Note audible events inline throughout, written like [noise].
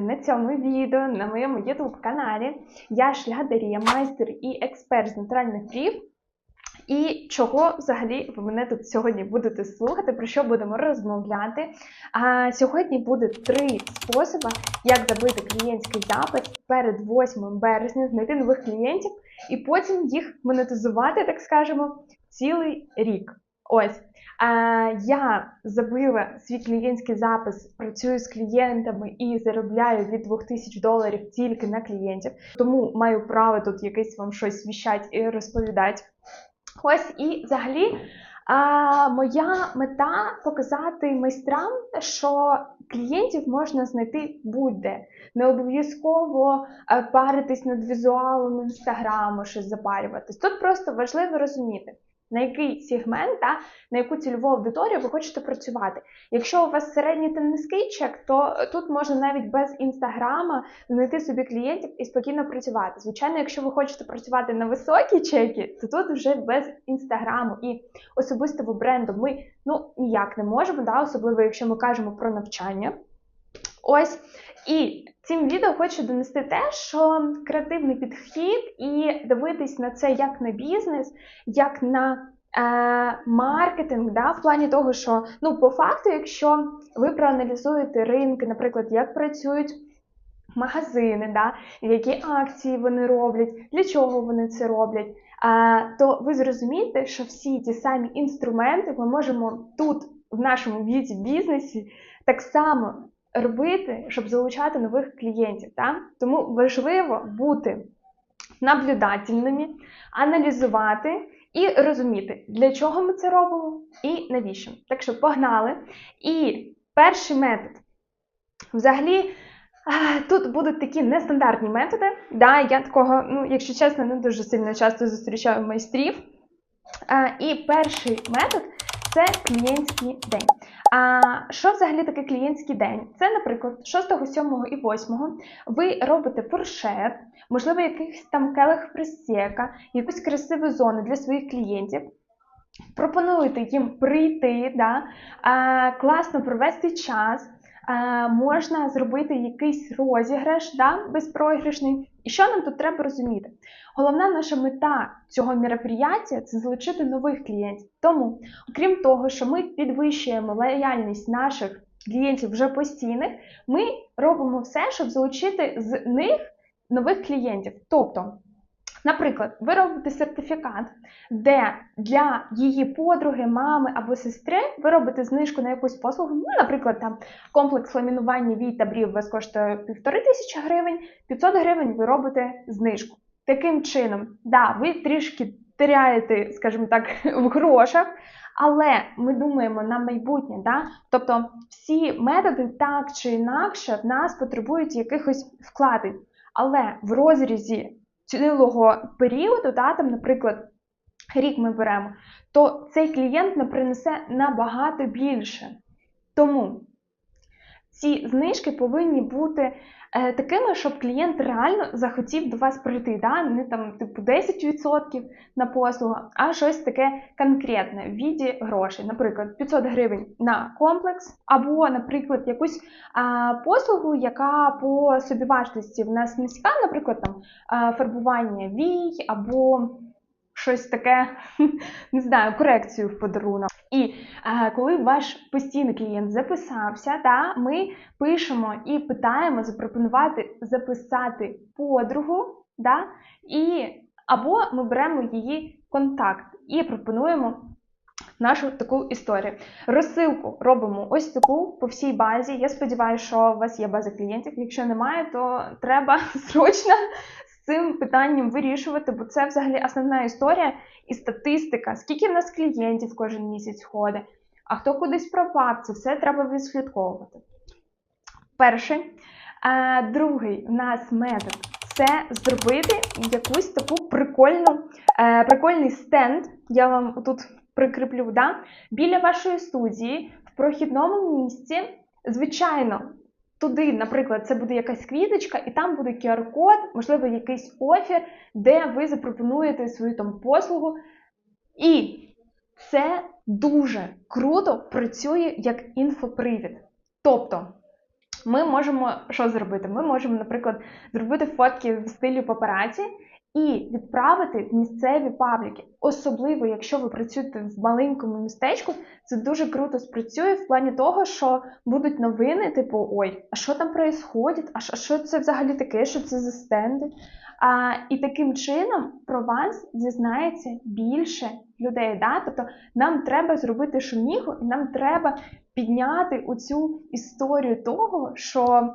На цьому відео на моєму YouTube каналі я шлях Дарія, майстер і експерт з натуральних брів. І чого взагалі ви мене тут сьогодні будете слухати, про що будемо розмовляти? А сьогодні буде три способи, як забити клієнтський запит перед 8 березня, знайти нових клієнтів і потім їх монетизувати, так скажемо, цілий рік. Ось. А, я забила свій клієнтський запис, працюю з клієнтами і заробляю від 2000 доларів тільки на клієнтів. Тому маю право тут якесь вам щось віщать і розповідати. Ось і взагалі. А, моя мета показати майстрам, що клієнтів можна знайти будь-де. Не обов'язково е, паритись над візуалом інстаграму, щось запарюватись. Тут просто важливо розуміти, на який сегмент, та, на яку цільову аудиторію ви хочете працювати. Якщо у вас середній та низький чек, то тут можна навіть без інстаграма знайти собі клієнтів і спокійно працювати. Звичайно, якщо ви хочете працювати на високі чеки, то тут вже без інстаграму і особистого бренду ми ну ніяк не можемо, да, особливо якщо ми кажемо про навчання. Ось. І цим відео хочу донести те, що креативний підхід і дивитись на це як на бізнес, як на е, маркетинг, да, в плані того, що ну, по факту, якщо ви проаналізуєте ринки, наприклад, як працюють магазини, да, які акції вони роблять, для чого вони це роблять, е, то ви зрозумієте, що всі ті самі інструменти ми можемо тут, в нашому віці бізнесі, так само робити, щоб залучати нових клієнтів. Так? Тому важливо бути наблюдательними, аналізувати і розуміти, для чого ми це робимо і навіщо. Так що погнали. І перший метод. Взагалі, тут будуть такі нестандартні методи. Да, Я такого, ну, якщо чесно, не дуже сильно часто зустрічаю майстрів. І перший метод це клієнтський день. А що взагалі таке клієнтський день? Це, наприклад, 6, 7 і 8 ви робите фуршет, можливо, якийсь там келих присека, якусь красиву зону для своїх клієнтів. Пропонуєте їм прийти, да, класно провести час, можна зробити якийсь розіграш, да, безпрограшний. І що нам тут треба розуміти? Головна наша мета цього мероприятия – це залучити нових клієнтів. Тому, окрім того, що ми підвищуємо лояльність наших клієнтів вже постійних, ми робимо все, щоб залучити з них нових клієнтів. Тобто, Наприклад, ви робите сертифікат, де для її подруги, мами або сестри ви робите знижку на якусь послугу. Ну, наприклад, там комплекс ламінування вій та брів вас коштує 1500 гривень, 500 гривень ви робите знижку. Таким чином, да, ви трішки теряєте, скажімо так, [laughs] в грошах, але ми думаємо на майбутнє. Да? Тобто всі методи так чи інакше в нас потребують якихось вкладень. Але в розрізі цілого періоду, та, там, наприклад, рік ми беремо, то цей клієнт нам принесе набагато більше. Тому ці знижки повинні бути е, такими, щоб клієнт реально захотів до вас прийти. Да? Не там, типу, 10% на послугу, а щось таке конкретне в віді грошей. Наприклад, 500 гривень на комплекс, або, наприклад, якусь а, послугу, яка по собівартості в нас низька, наприклад, там а, фарбування вій, або щось таке, [laughs] не знаю, корекцію в подарунок. І а, коли ваш постійний клієнт записався, та, ми пишемо і питаємо запропонувати записати подругу, да, і, або ми беремо її контакт і пропонуємо нашу таку історію. Розсилку робимо ось таку по всій базі. Я сподіваюся, що у вас є база клієнтів. Якщо немає, то треба [laughs] срочно цим питанням вирішувати, бо це взагалі основна історія і статистика, скільки в нас клієнтів кожен місяць ходить, а хто кудись пропав, це все треба відслідковувати. Перший. А, другий у нас метод це зробити якусь таку прикольну, е, прикольний стенд. Я вам тут прикріплю, да? біля вашої студії в прохідному місці. Звичайно, туди, наприклад, це буде якась квіточка, і там буде QR-код, можливо, якийсь офір, де ви запропонуєте свою там послугу. І це дуже круто працює як інфопривід. Тобто, ми можемо що зробити? Ми можемо, наприклад, зробити фотки в стилі папараці і відправити в місцеві пабліки. Особливо, якщо ви працюєте в маленькому містечку, це дуже круто спрацює в плані того, що будуть новини, типу, ой, а що там відбувається? А що- це взагалі таке? Що це за стенди? А, і таким чином про вас дізнається більше людей. Да? Тобто нам треба зробити шуміху, і нам треба підняти оцю історію того, що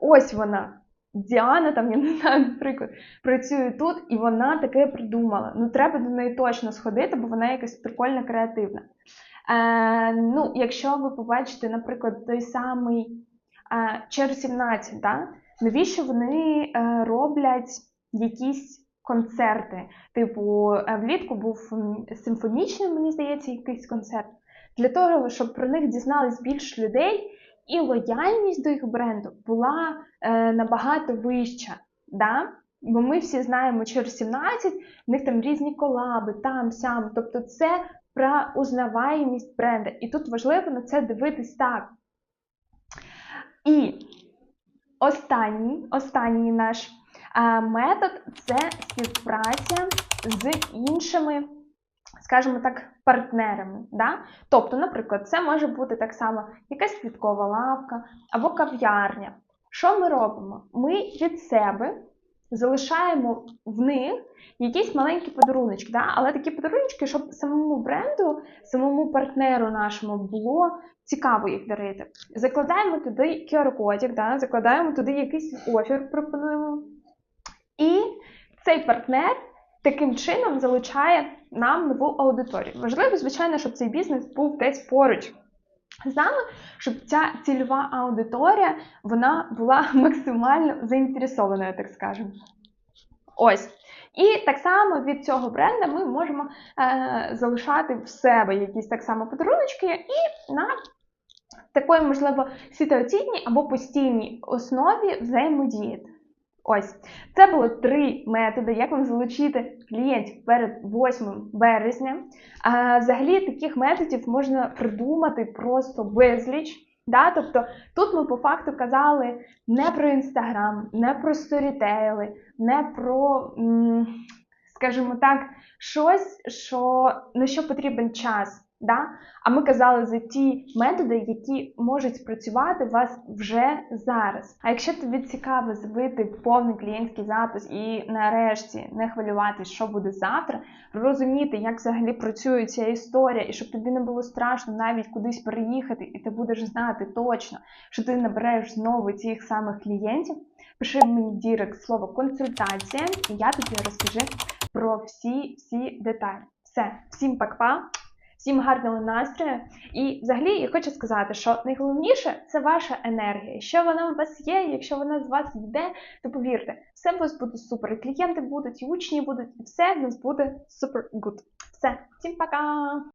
ось вона, Діана, там, я не знаю, наприклад, працює тут, і вона таке придумала. Ну, треба до неї точно сходити, бо вона якась прикольна, креативна. Е, ну, якщо ви побачите, наприклад, той самий е, Чер 17, да? навіщо вони е, роблять якісь концерти? Типу, е, влітку був симфонічний, мені здається, якийсь концерт. Для того, щоб про них дізнались більше людей, і лояльність до їх бренду була е, набагато вища. Да? Бо ми всі знаємо Чер 17, в них там різні колаби, там, сям. Тобто це про узнаваємість бренда. І тут важливо на це дивитись так. І останній, останній наш метод це співпраця з іншими, скажімо так, партнерами. Да? Тобто, наприклад, це може бути так само якась квіткова лавка або кав'ярня. Що ми робимо? Ми від себе залишаємо в них якісь маленькі подаруночки, да? але такі подаруночки, щоб самому бренду, самому партнеру нашому було цікаво їх дарити. Закладаємо туди QR-кодик, да? закладаємо туди якийсь офер, пропонуємо. І цей партнер таким чином залучає нам нову аудиторію. Важливо, звичайно, щоб цей бізнес був десь поруч з нами, щоб ця цільова аудиторія вона була [laughs] максимально заінтересованою, так скажемо. Ось. І так само від цього бренда ми можемо е, залишати в себе якісь так само подаруночки і на такої, можливо, ситуаційній або постійній основі взаємодіяти. Ось, це було три методи, як вам залучити клієнтів перед 8 березня. А, взагалі таких методів можна придумати просто безліч. Да? Тобто тут ми по факту казали не про інстаграм, не про сторітейли, не про, скажімо так, щось, що, на що потрібен час. Да? А ми казали за ті методи, які можуть спрацювати у вас вже зараз. А якщо тобі цікаво збити повний клієнтський запис і нарешті не хвилюватись, що буде завтра, розуміти, як взагалі працює ця історія, і щоб тобі не було страшно навіть кудись переїхати, і ти будеш знати точно, що ти набереш знову цих самих клієнтів, пиши мені дірект слово консультація, і я тобі розкажу про всі всі деталі. Все, всім пак-па! Всім гарного настрою. І взагалі я хочу сказати, що найголовніше це ваша енергія. Якщо вона у вас є, якщо вона з вас йде, то повірте, все у вас буде супер. І клієнти будуть, і учні будуть, і все в нас буде супер гуд. Все, всім пока!